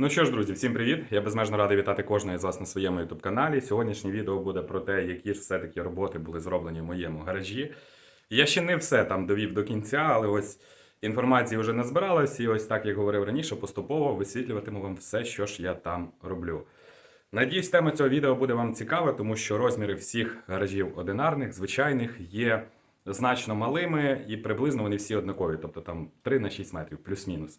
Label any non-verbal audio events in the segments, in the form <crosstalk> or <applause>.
Ну що ж, друзі, всім привіт! Я безмежно радий вітати кожного з вас на своєму youtube каналі. Сьогоднішнє відео буде про те, які ж все-таки роботи були зроблені в моєму гаражі. Я ще не все там довів до кінця, але ось інформації вже назбиралась, і ось так як говорив раніше, поступово висвітлюватиму вам все, що ж я там роблю. Надіюсь, тема цього відео буде вам цікава, тому що розміри всіх гаражів одинарних, звичайних, є значно малими і приблизно вони всі однакові, тобто там 3 на 6 метрів, плюс-мінус.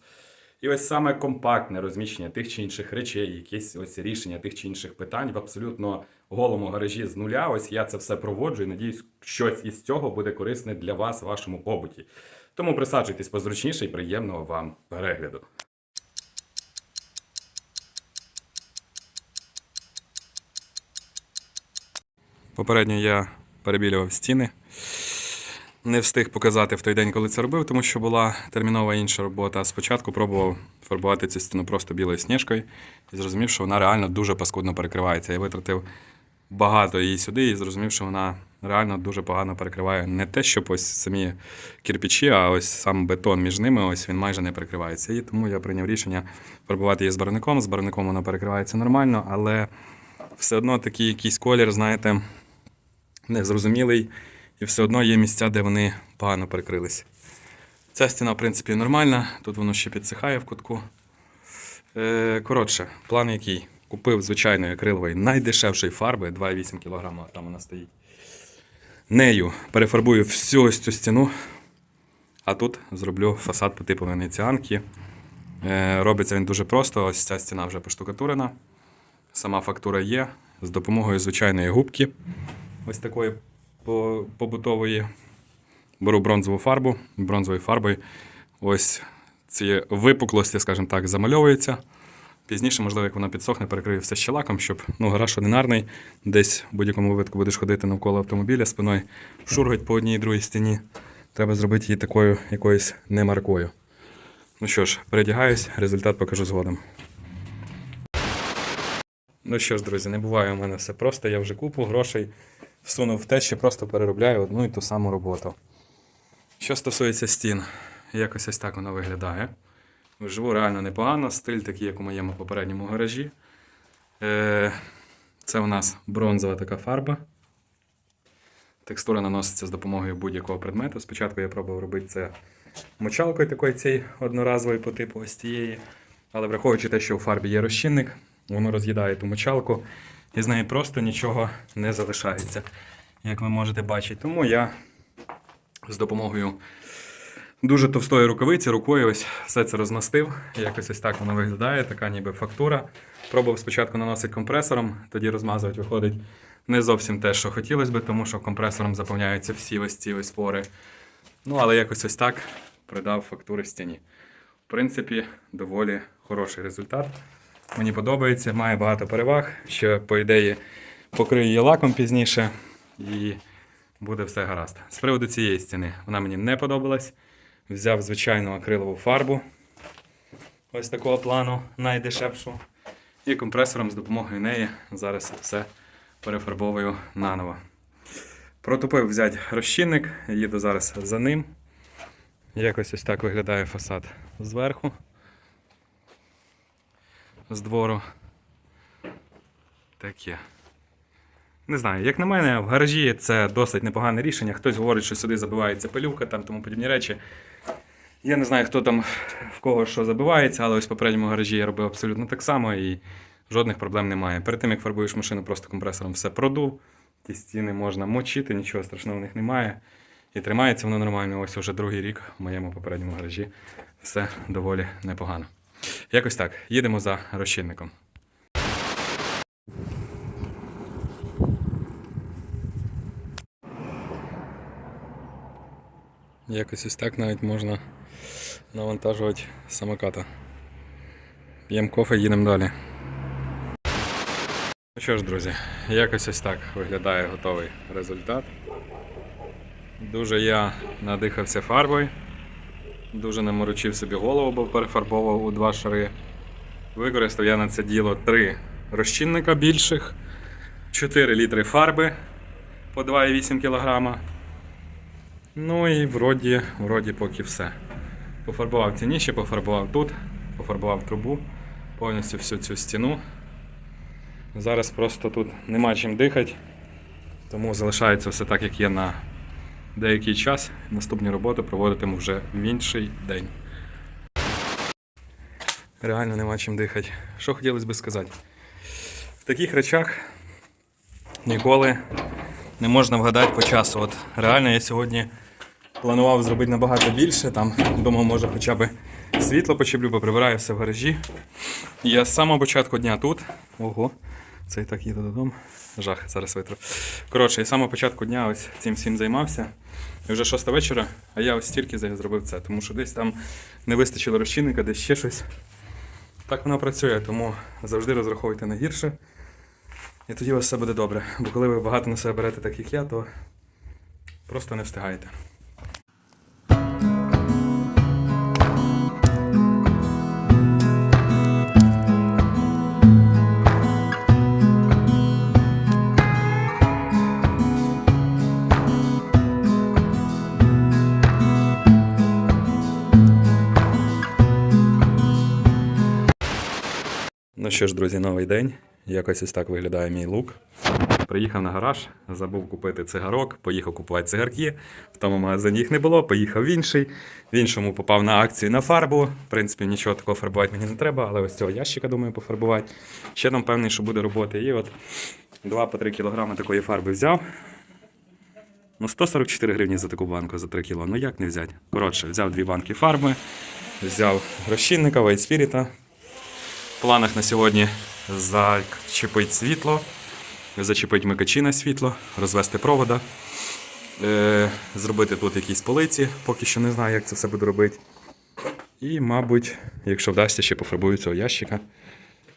І ось саме компактне розміщення тих чи інших речей, якісь ось рішення тих чи інших питань в абсолютно голому гаражі з нуля. Ось я це все проводжу і надіюсь, щось із цього буде корисне для вас вашому побуті. Тому присаджуйтесь позручніше і приємного вам перегляду. Попередньо я перебілював стіни. Не встиг показати в той день, коли це робив, тому що була термінова інша робота. Спочатку пробував фарбувати цю стіну просто білою сніжкою і зрозумів, що вона реально дуже паскудно перекривається. Я витратив багато її сюди і зрозумів, що вона реально дуже погано перекриває не те, щоб ось самі кирпичі, а ось сам бетон між ними, ось він майже не перекривається. І тому я прийняв рішення фарбувати її з барвником. З барвником вона перекривається нормально, але все одно такий якийсь колір, знаєте, незрозумілий, і все одно є місця, де вони погано перекрились. Ця стіна, в принципі, нормальна, тут воно ще підсихає в кутку. Е, коротше, план який? Купив звичайної акрилової найдешевшої фарби 2,8 кг, там вона стоїть. Нею перефарбую всю ось цю стіну, а тут зроблю фасад по типу венеціанки. Е, робиться він дуже просто. Ось ця стіна вже поштукатурена. Сама фактура є. З допомогою звичайної губки, ось такої побутової. Беру бронзову фарбу. Бронзовою фарбою ось ці випуклості, скажімо так, замальовуються. Пізніше, можливо, як вона підсохне, перекрию все ще лаком, щоб ну, гараж одинарний. Десь в будь-якому випадку будеш ходити навколо автомобіля спиною, шургать по одній і другій стіні. Треба зробити її такою якоюсь немаркою. Ну що ж, передягаюсь, результат покажу згодом. Ну що ж, друзі, не буває у мене все просто. Я вже купу грошей всунув в те, що просто переробляю одну і ту саму роботу. Що стосується стін, якось ось так воно виглядає. Вживу реально непогано, стиль такий, як у моєму попередньому гаражі. Е, Це у нас бронзова така фарба. Текстура наноситься з допомогою будь-якого предмету. Спочатку я пробував робити це мочалкою такої цієї одноразової по типу ось цієї. Але враховуючи те, що у фарбі є розчинник, воно роз'їдає ту мочалку, і з неї просто нічого не залишається, як ви можете бачити. Тому я з допомогою дуже товстої рукавиці рукою ось все це розмастив. Якось ось так воно виглядає, така ніби фактура. Пробував спочатку наносити компресором, тоді розмазувати виходить не зовсім те, що хотілося би, тому що компресором заповняються всі ось ці ось пори. Ну, але якось ось так придав фактури стіні. В принципі, доволі хороший результат. Мені подобається, має багато переваг. Ще, по ідеї, покрию її лаком пізніше і буде все гаразд. З приводу цієї стіни вона мені не подобалась. Взяв звичайну акрилову фарбу. Ось такого плану, найдешевшу. І компресором з допомогою неї зараз все перефарбовую наново. Протупив взяти розчинник, їду зараз за ним. Якось ось так виглядає фасад зверху. З двору. Таке. Не знаю, як на мене, в гаражі це досить непогане рішення. Хтось говорить, що сюди забивається пилюка, там тому подібні речі. Я не знаю, хто там в кого що забивається, але ось в попередньому гаражі я робив абсолютно так само і жодних проблем немає. Перед тим, як фарбуєш машину, просто компресором все продув. Ті стіни можна мочити, нічого страшного в них немає. І тримається воно нормально. Ось уже другий рік в моєму попередньому гаражі. Все доволі непогано. Якось так. Їдемо за розчинником. Якось ось так навіть можна навантажувати самоката. П'ємо кофе, їдемо далі. Ну що ж, друзі, якось ось так виглядає готовий результат. Дуже я надихався фарбою, дуже наморочив собі голову, бо перефарбовував у два шари. Використав я на це діло три розчинника більших, 4 літри фарби по 2,8 кг. Ну і вроді, вроді поки все. Пофарбував ці ніші, пофарбував тут, пофарбував трубу, повністю всю цю стіну. Зараз просто тут нема чим дихати, тому залишається все так, як є на деякий час. Наступні роботи проводитиму вже в інший день. Реально нема чим дихати. Що хотілося би сказати? В таких речах ніколи не можна вгадати по часу. От реально я сьогодні планував зробити набагато більше. Там думав, може хоча б світло почеплю, поприбираю все в гаражі. Я з самого початку дня тут. Ого, це і так їду додому. Жах, зараз витру. Коротше, і з самого початку дня ось цим всім займався. І вже шоста вечора, а я ось тільки зробив це, тому що десь там не вистачило розчинника, десь ще щось. Так воно працює, тому завжди розраховуйте на гірше. І тоді у вас все буде добре. Бо коли ви багато на себе берете, так як я, то просто не встигаєте. Що ж, друзі, новий день. Якось ось так виглядає мій лук. Приїхав на гараж, забув купити цигарок, поїхав купувати цигарки. В тому магазині їх не було, поїхав в інший. В іншому попав на акцію на фарбу. В принципі, нічого такого фарбувати мені не треба, але ось цього ящика, думаю, пофарбувати. Ще там певний, що буде роботи. І от 2-3 кілограми такої фарби взяв. Ну, 144 гривні за таку банку за 3 кіло. Ну як не взяти? Коротше, взяв дві банки фарби, взяв розчинника, Spirit. В планах на сьогодні зачепити світло, зачепити микачі на світло, розвести провода, е, зробити тут якісь полиці, поки що не знаю, як це все буду робити. І, мабуть, якщо вдасться, ще пофарбую цього ящика.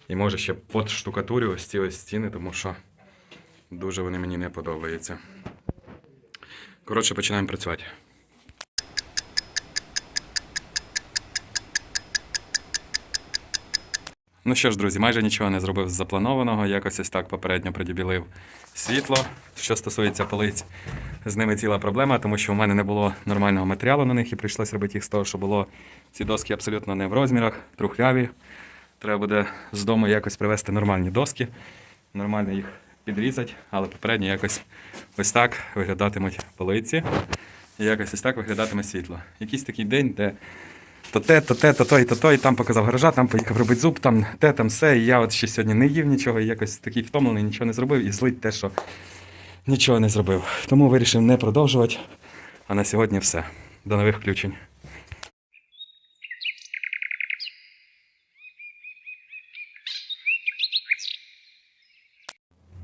І може ще подштукатурю ось ці ось стіни, тому що дуже вони мені не подобаються. Коротше, починаємо працювати. Ну що ж, друзі, майже нічого не зробив з запланованого. Якось ось так попередньо придібілив світло. Що стосується полиць, з ними ціла проблема, тому що в мене не було нормального матеріалу на них і прийшлося робити їх з того, що було ці доски абсолютно не в розмірах, трухляві. Треба буде з дому якось привезти нормальні доски, нормально їх підрізати, але попередньо якось ось так виглядатимуть полиці. І якось ось так виглядатиме світло. Якийсь такий день, де то те, то те, то той, то той, там показав гаража, там поїхав робити зуб, там те, там все. І я от ще сьогодні не їв нічого, і якось такий втомлений, нічого не зробив і злить те, що нічого не зробив. Тому вирішив не продовжувати. А на сьогодні все. До нових включень.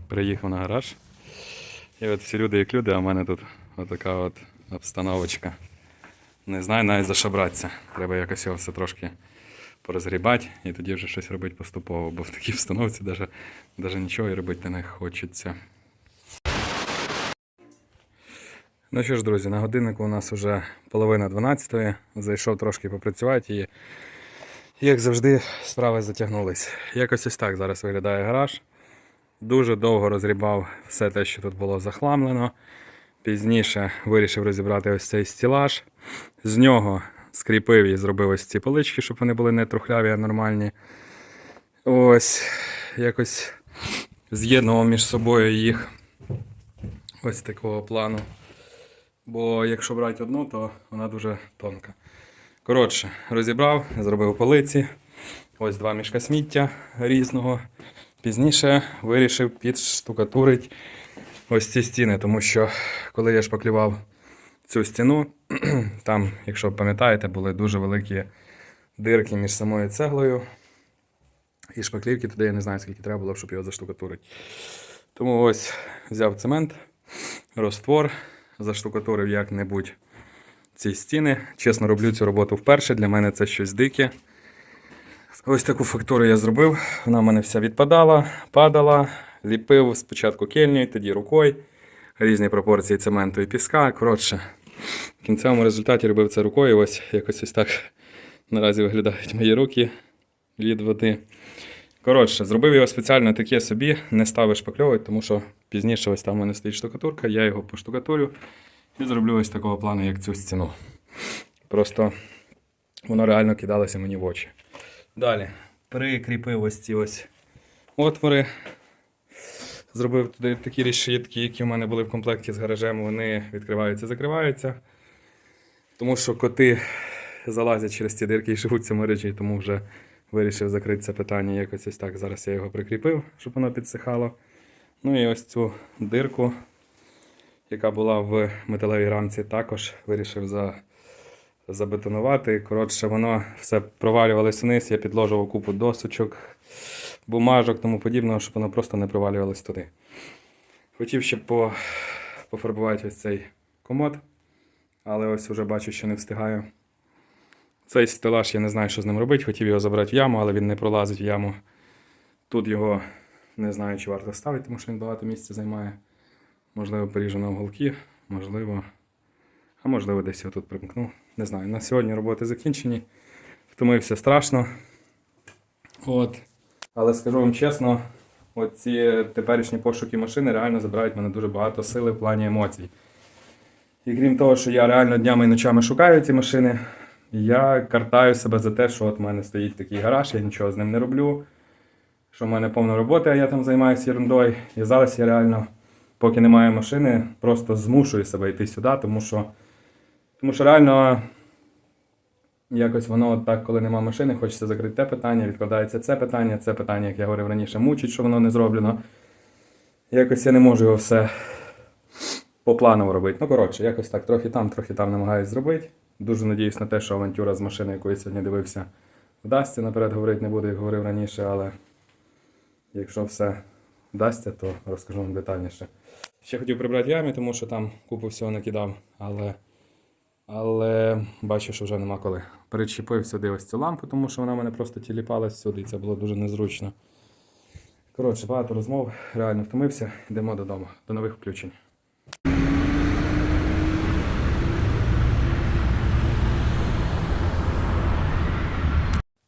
Приїхав на гараж. І от всі люди як люди, а в мене тут отака от обстановочка. Не знаю навіть за що братися. Треба якось його все трошки порозгрібати і тоді вже щось робити поступово, бо в такій встановці навіть, нічого і робити не хочеться. Ну що ж, друзі, на годиннику у нас вже половина 12-ї. Зайшов трошки попрацювати і, як завжди, справи затягнулись. Якось ось так зараз виглядає гараж. Дуже довго розрібав все те, що тут було захламлено. Пізніше вирішив розібрати ось цей стілаж. З нього скріпив і зробив ось ці полички, щоб вони були не трухляві, а нормальні. Ось якось з'єднував між собою їх ось такого плану. Бо якщо брати одну, то вона дуже тонка. Коротше, розібрав, зробив полиці. Ось два мішка сміття різного. Пізніше вирішив підштукатурити ось ці стіни, тому що коли я шпаклював цю стіну, <clears throat> там, якщо пам'ятаєте, були дуже великі дирки між самою цеглою. І шпаклівки туди я не знаю, скільки треба було, щоб його заштукатурити. Тому ось взяв цемент, розтвор, заштукатурив як-небудь ці стіни. Чесно, роблю цю роботу вперше. Для мене це щось дике. Ось таку фактуру я зробив. Вона в мене вся відпадала, падала, ліпив спочатку кельнею, тоді рукою. Різні пропорції цементу і піска. Коротше, в кінцевому результаті робив це рукою. Ось якось ось так наразі виглядають мої руки від води. Коротше, зробив його спеціально таке собі, не став шпакльовувати, тому що пізніше ось там у мене стоїть штукатурка, я його поштукатурю і зроблю ось такого плану, як цю стіну. Просто воно реально кидалося мені в очі. Далі. прикріпив ось ці ось отвори. Зробив туди такі решітки, які в мене були в комплекті з гаражем. Вони відкриваються, закриваються. Тому що коти залазять через ці дирки і живуть в мережі, тому вже вирішив закрити це питання якось ось так. Зараз я його прикріпив, щоб воно підсихало. Ну і ось цю дирку, яка була в металевій рамці, також вирішив за, забетонувати. Коротше, воно все провалювалось вниз, я підложував купу досочок, бумажок, тому подібного, щоб воно просто не провалювалось туди. Хотів ще по, пофарбувати ось цей комод, але ось вже бачу, що не встигаю. Цей стелаж, я не знаю, що з ним робити. Хотів його забрати в яму, але він не пролазить в яму. Тут його не знаю, чи варто ставити, тому що він багато місця займає. Можливо, поріжу на уголки, можливо. А можливо, десь його тут примкну. Не знаю. На сьогодні роботи закінчені. Втомився страшно. От. Але скажу вам чесно, оці теперішні пошуки машини реально забирають мене дуже багато сили в плані емоцій. І крім того, що я реально днями і ночами шукаю ці машини, я картаю себе за те, що от в мене стоїть такий гараж, я нічого з ним не роблю, що в мене повно роботи, а я там займаюся ерундою. І зараз я реально, поки немає машини, просто змушую себе йти сюди, тому що, тому що реально якось воно так, коли нема машини, хочеться закрити те питання, відкладається це питання, це питання, як я говорив раніше, мучить, що воно не зроблено. Якось я не можу його все по плану робити. Ну, коротше, якось так, трохи там, трохи там намагаюсь зробити. Дуже надіюсь на те, що авантюра з машини, яку я сьогодні дивився, вдасться. Наперед говорити не буду, як говорив раніше, але якщо все вдасться, то розкажу вам детальніше. Ще хотів прибрати ямі, тому що там купу всього накидав, але, але бачу, що вже нема коли. Перечепив сюди ось цю лампу, тому що вона в мене просто тіліпалась сюди, і це було дуже незручно. Коротше, багато розмов, реально втомився. Йдемо додому. До нових включень.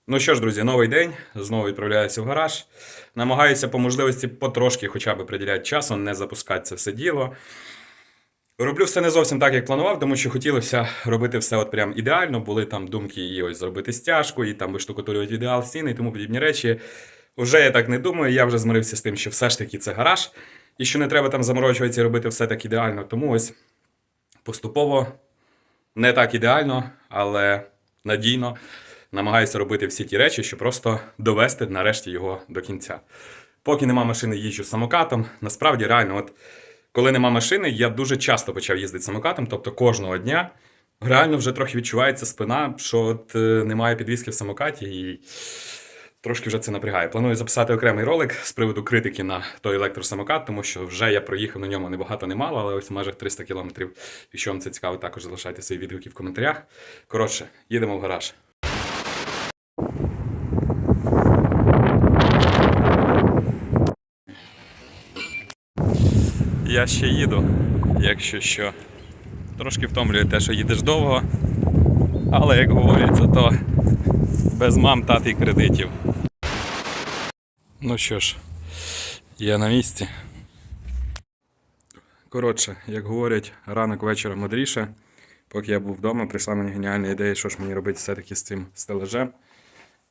Ну що ж, друзі, новий день. Знову відправляюся в гараж. Намагаюся по можливості потрошки хоча б приділяти часу, не запускати це все діло. Роблю все не зовсім так, як планував, тому що хотілося робити все от прям ідеально. Були там думки і ось зробити стяжку, і там виштукатурювати ідеал стіни і тому подібні речі. Уже я так не думаю, я вже змирився з тим, що все ж таки це гараж, і що не треба там заморочуватися і робити все так ідеально. Тому ось поступово не так ідеально, але надійно намагаюся робити всі ті речі, щоб просто довести нарешті його до кінця. Поки нема машини, їжджу самокатом. Насправді, реально, от коли нема машини, я дуже часто почав їздити самокатом, тобто кожного дня. Реально вже трохи відчувається спина, що от е, немає підвіски в самокаті, і трошки вже це напрягає. Планую записати окремий ролик з приводу критики на той електросамокат, тому що вже я проїхав на ньому не багато, не мало, але ось в межах 300 кілометрів. Якщо вам це цікаво, також залишайте свої відгуки в коментарях. Коротше, їдемо в гараж. Я ще їду, якщо що. Трошки втомлює те, що їдеш довго, але як говориться, то без мам, тат і кредитів. Ну що ж, я на місці. Коротше, як говорять, ранок вечора мудріше. Поки я був вдома, прийшла мені геніальна ідея, що ж мені робити все-таки з цим стелажем.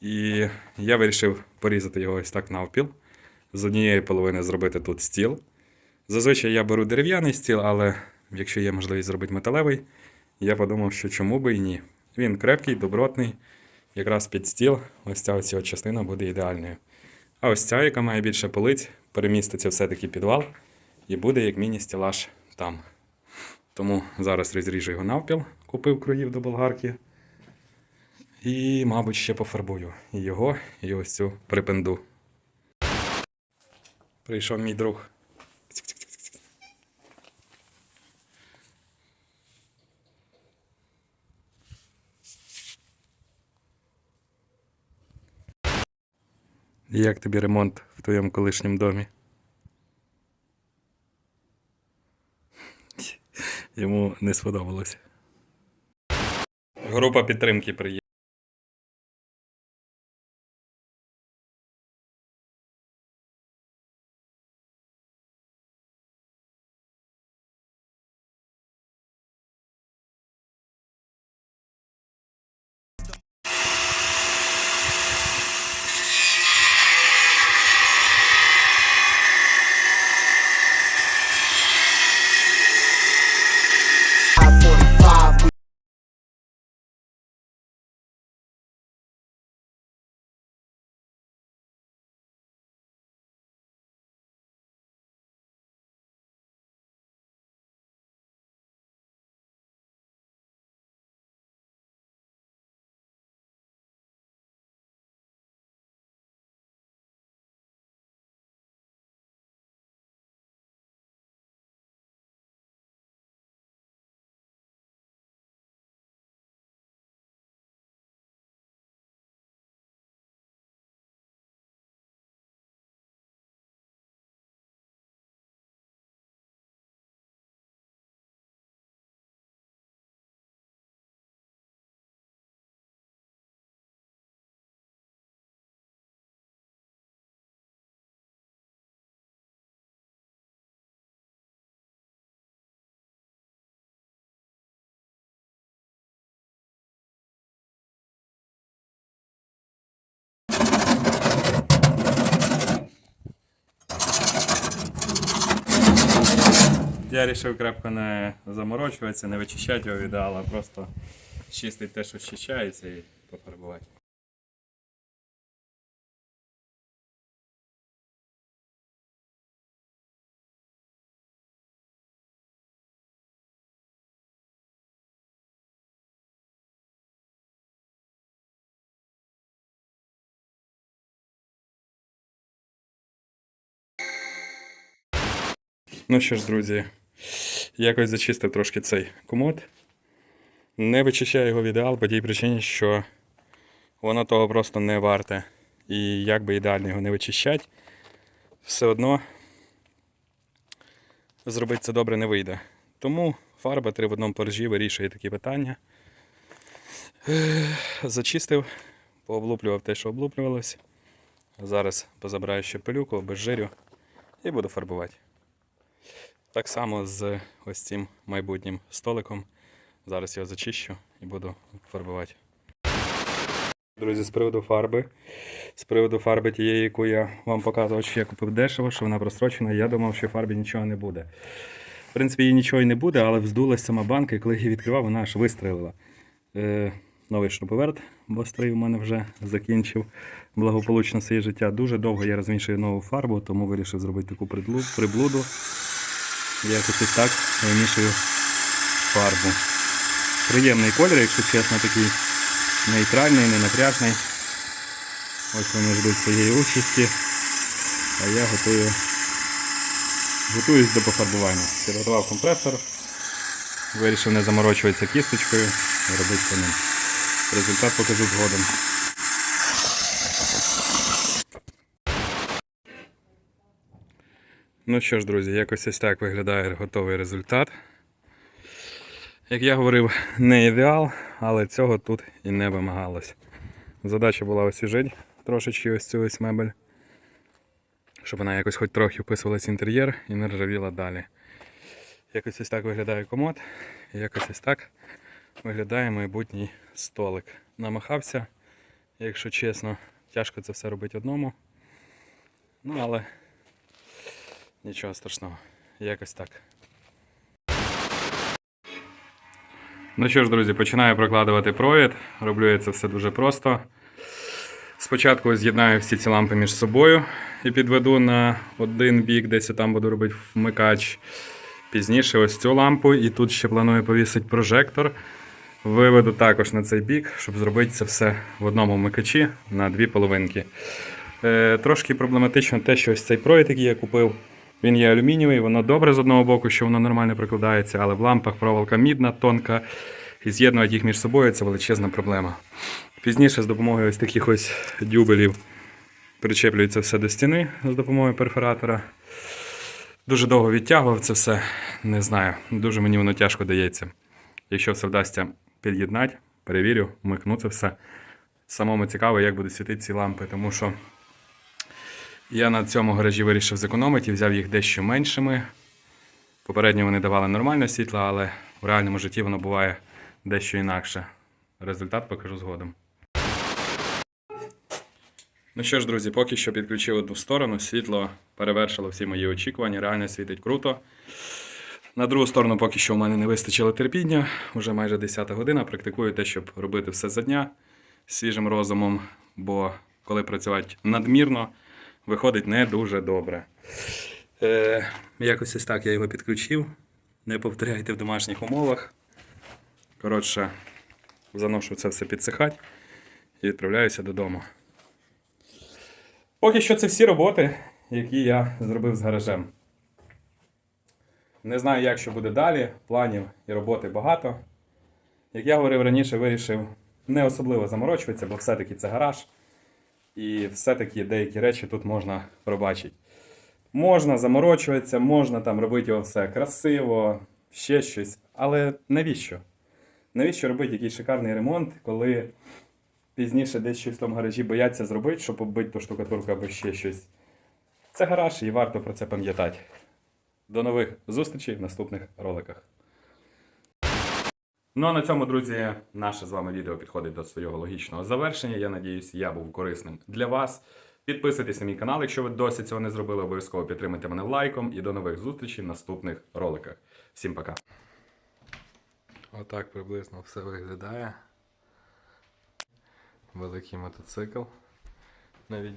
І я вирішив порізати його ось так навпіл. З однієї половини зробити тут стіл. Зазвичай я беру дерев'яний стіл, але якщо є можливість зробити металевий, я подумав, що чому би і ні. Він крепкий, добротний, якраз під стіл. Ось ця ось частина буде ідеальною. А ось ця, яка має більше полиць, переміститься все-таки підвал і буде як міні-стілаж там. Тому зараз розріжу його навпіл, купив круїв до болгарки. І, мабуть, ще пофарбую його, і ось цю припенду. Прийшов мій друг. Як тобі ремонт в твоєму колишньому домі? <laughs> Йому не сподобалось. Група підтримки приїхала. Я вирішив крепко не заморочуватися, не вичищати його від а просто чистити те, що щищається, і пофарбувати. Ну що ж, друзі, якось зачистив трошки цей комод. Не вичищаю його в ідеал по тій причині, що воно того просто не варте. І як би ідеально його не вичищати, все одно зробити це добре не вийде. Тому фарба три в одному поржі вирішує такі питання. Зачистив, пооблуплював те, що облуплювалось. Зараз позабираю ще пилюку, обезжирю і буду фарбувати. Так само з ось цим майбутнім столиком. Зараз його зачищу і буду фарбувати. Друзі, з приводу фарби. З приводу фарби тієї, яку я вам показував, що я купив дешево, що вона просрочена, я думав, що фарбі нічого не буде. В принципі, її нічого і не буде, але вздулась сама банка, і коли я відкривав, вона аж вистрелила. Е, новий шуруповерт, бо у мене вже закінчив благополучно своє життя. Дуже довго я розмішую нову фарбу, тому вирішив зробити таку приблуду. Якось ось так вимішую фарбу. Приємний колір, якщо чесно, такий нейтральний, ненапряжний. Ось вони ждуть своєї участі. А я готую. Готуюсь до пофарбування. Підготував компресор. Вирішив не заморочуватися кісточкою робити по ним. Результат покажу згодом. Ну що ж, друзі, якось ось так виглядає готовий результат. Як я говорив, не ідеал, але цього тут і не вимагалось. Задача була освіжити трошечки ось цю ось мебель, щоб вона якось хоч трохи вписувалась в інтер'єр і не ржавіла далі. Якось ось так виглядає комод, і якось ось так виглядає майбутній столик. Намахався, якщо чесно, тяжко це все робити одному. Ну, але нічого страшного. Якось так. Ну що ж, друзі, починаю прокладувати провід. Роблю я це все дуже просто. Спочатку з'єднаю всі ці лампи між собою і підведу на один бік, десь там буду робити вмикач. Пізніше ось цю лампу, і тут ще планую повісити прожектор. Виведу також на цей бік, щоб зробити це все в одному вмикачі на дві половинки. Е, трошки проблематично те, що ось цей провід, який я купив, він є алюмінієвий, воно добре з одного боку, що воно нормально прикладається, але в лампах проволока мідна, тонка, і з'єднувати їх між собою це величезна проблема. Пізніше з допомогою ось таких ось дюбелів причеплюється все до стіни з допомогою перфоратора. Дуже довго відтягував це все, не знаю. Дуже мені воно тяжко дається. Якщо все вдасться під'єднати, перевірю, вмикну це все. Самому цікаво, як будуть світити ці лампи, тому що я на цьому гаражі вирішив зекономити і взяв їх дещо меншими. Попередньо вони давали нормальне світло, але в реальному житті воно буває дещо інакше. Результат покажу згодом. Ну що ж, друзі, поки що підключив одну сторону, світло перевершило всі мої очікування, реально світить круто. На другу сторону поки що у мене не вистачило терпіння, вже майже 10 година. Практикую те, щоб робити все за дня свіжим розумом, бо коли працювати надмірно, виходить не дуже добре. Е, якось ось так я його підключив. Не повторяйте в домашніх умовах. Коротше, заношу це все підсихати і відправляюся додому. Поки що це всі роботи, які я зробив з гаражем. Не знаю, як що буде далі. Планів і роботи багато. Як я говорив раніше, вирішив не особливо заморочуватися, бо все-таки це гараж. І все-таки деякі речі тут можна пробачити. Можна заморочуватися, можна там робити все красиво, ще щось. Але навіщо? Навіщо робити якийсь шикарний ремонт, коли пізніше десь щось в тому гаражі бояться зробити, щоб оббити ту штукатурку або ще щось. Це гараж і варто про це пам'ятати. До нових зустрічей в наступних роликах. Ну а на цьому, друзі, наше з вами відео підходить до свого логічного завершення. Я надіюсь, я був корисним для вас. Підписуйтесь на мій канал, якщо ви досі цього не зробили, обов'язково підтримайте мене лайком і до нових зустрічей в наступних роликах. Всім пока. Отак приблизно все виглядає. Великий мотоцикл. Навіть